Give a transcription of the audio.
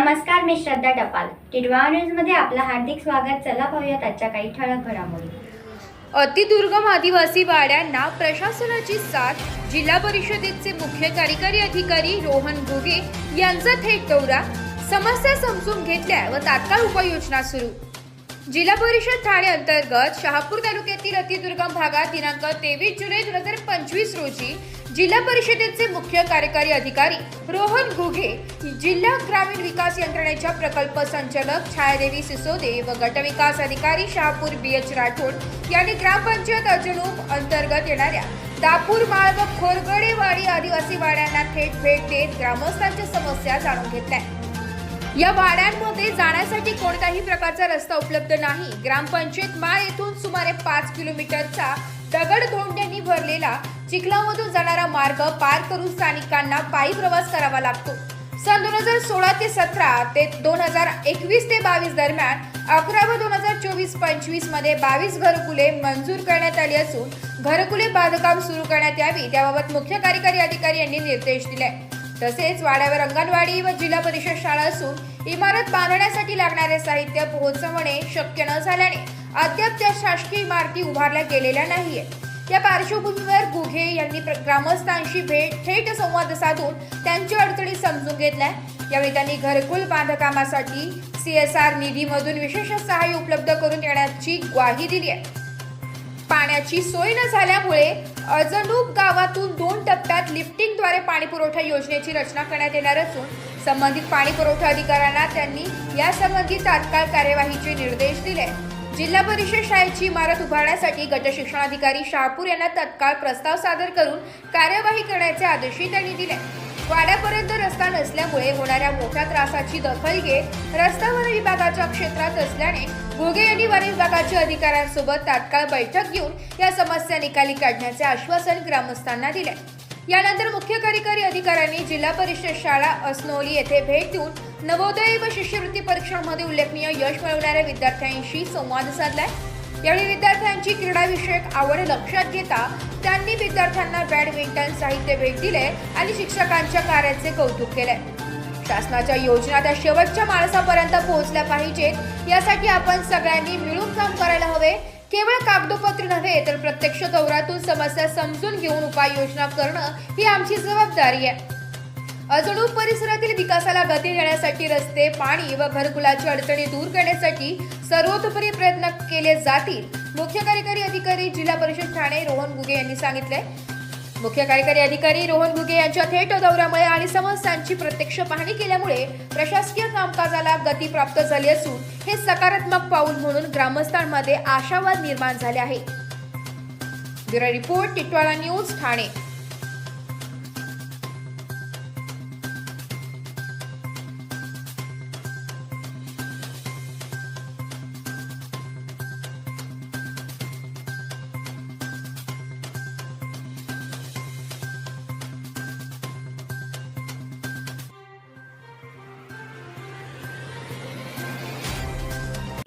मी श्रद्धा टपाल. टिडवा न्यूजमध्ये आपलं हार्दिक स्वागत. चला पाहूयात आजच्या काही ठळक घडामोडी. अतिदुर्गम आदिवासी वाड्यांना प्रशासनाची साथ जिल्हा परिषदेचे मुख्य कार्यकारी अधिकारी रोहन घुगे यांचा थेट दौरा समस्या समजून घेतल्या व तात्काळ उपाययोजना सुरू. जिल्हा परिषद ठाणे अंतर्गत शहापूर तालुक्यातील अतिदुर्गम भागात दिनांक तेवीस जुलै दोन हजार पंचवीस रोजी जिल्हा परिषदेचे मुख्य कार्यकारी अधिकारी रोहन घुगे जिल्हा ग्रामीण विकास यंत्रणेच्या प्रकल्प संचालक छायादेवी सिसोदे व गटविकास अधिकारी शहापूर बी एच राठोड यांनी ग्रामपंचायत अजनूप अंतर्गत येणाऱ्या दापूर माळ व खोरगडेवाडी आदिवासी वाड्यांना थेट भेट देत ग्रामस्थांच्या समस्या जाणून घेतल्या. या वाड्यांमध्ये जाण्यासाठी कोणत्याही प्रकारचा रस्ता उपलब्ध नाही. ग्रामपंचायत माळ येथून सुमारे पाच किलोमीटरचा दगड धोंड्यांनी भरलेला चिखलामधून जाणारा मार्ग पार करून स्थानिकांना पायी प्रवास करावा लागतो. सन दोन हजार सोळा ते सतरा ते दोन हजार एकवीस ते बावीस दरम्यान अकरा व दोन हजार चोवीस पंचवीसमध्ये बावीस घरकुले मंजूर करण्यात आली असून घरकुले बांधकाम सुरू करण्यात यावी त्याबाबत मुख्य कार्यकारी अधिकारी यांनी निर्देश दिले. तसेच वाड्यावर अंगणवाडी व जिल्हा परिषद शाळा असून इमारत बांधण्यासाठी लागणारे साहित्य पोहोचवणे शक्य न झाल्याने अद्याप त्या शासकीय इमारती उभारल्या गेलेल्या नाहीये. या पार्श्वभूमीवर गुघे यांनी प्र- ग्रामस्थांशी भेट थेट संवाद साधून त्यांची अडचणी समजून घेतल्या. यावेळी त्यांनी घरकुल बांधकामासाठी सीएसआर निधीमधून विशेष सहाय्य उपलब्ध करून देण्याची ग्वाही दिली आहे. पाण्याची सोय न झाल्यामुळे अजनूप गावातून दोन टप्प्यात लिफ्टिंगद्वारे पाणी पुरवठा योजनेची रचना करण्यात येणार असून संबंधित पाणी पुरवठा अधिकाऱ्यांना त्यांनी यासंबंधी तात्काळ कार्यवाहीचे निर्देश दिले. जिल्हा परिषद शाळेची इमारत उभारण्यासाठी गट शिक्षणाधिकारी शहापूर यांना तत्काळ प्रस्ताव सादर करून कार्यवाही करण्याचे आदेशही त्यांनी दिले. वाड्यापर्यंत रस्ता नसल्यामुळे होणाऱ्या मोठ्या त्रासाची दखल घेत रस्ता वन विभागाच्या क्षेत्रात असल्याने घोगे यांनी वन विभागाच्या अधिकाऱ्यांसोबत तात्काळ बैठक घेऊन या समस्या निकाली काढण्याचे आश्वासन ग्रामस्थांना दिले. यानंतर मुख्य कार्यकारी अधिकाऱ्यांनी जिल्हा परिषद शाळा असनोली येथे भेट देऊन नवोदय व शिष्यवृत्ती परीक्षांमध्ये उल्लेखनीय यश मिळवणाऱ्या विद्यार्थ्यांशी संवाद साधलाय. यावेळी विद्यार्थ्यांची क्रीडाविषयक आवड लक्षात घेता त्यांनी विद्यार्थ्यांना बॅडमिंटन साहित्य भेट दिले आणि शिक्षकांच्या कार्याचे कौतुक केले. शासनाच्या योजना त्या शेवटच्या माणसापर्यंत पोहोचल्या पाहिजेत यासाठी आपण सगळ्यांनी मिळून काम करायला हवे. केवळ कागदोपत्री नव्हे तर प्रत्यक्ष दौऱ्यातून समस्या समजून घेऊन उपाययोजना करणं ही आमची जबाबदारी आहे. अजणूप परिसरातील विकासाला गती देण्यासाठी रस्ते पाणी व घरकुलाची अडचणी दूर करण्यासाठी सर्वतोपरी प्रयत्न केले जातील मुख्य कार्यकारी अधिकारी जिल्हा परिषद ठाणे रोहन गुगे यांनी सांगितले मुख्य कार्यकारी अधिकारी रोहन गुगे यांच्या थेट दौऱ्यामुळे आणि समस्यांची प्रत्यक्ष पाहणी केल्यामुळे प्रशासकीय कामकाजाला गती प्राप्त झाली असून हे सकारात्मक पाऊल म्हणून ग्रामस्थांमध्ये आशावाद निर्माण झाले आहे. Bureau report Titwala news Thane.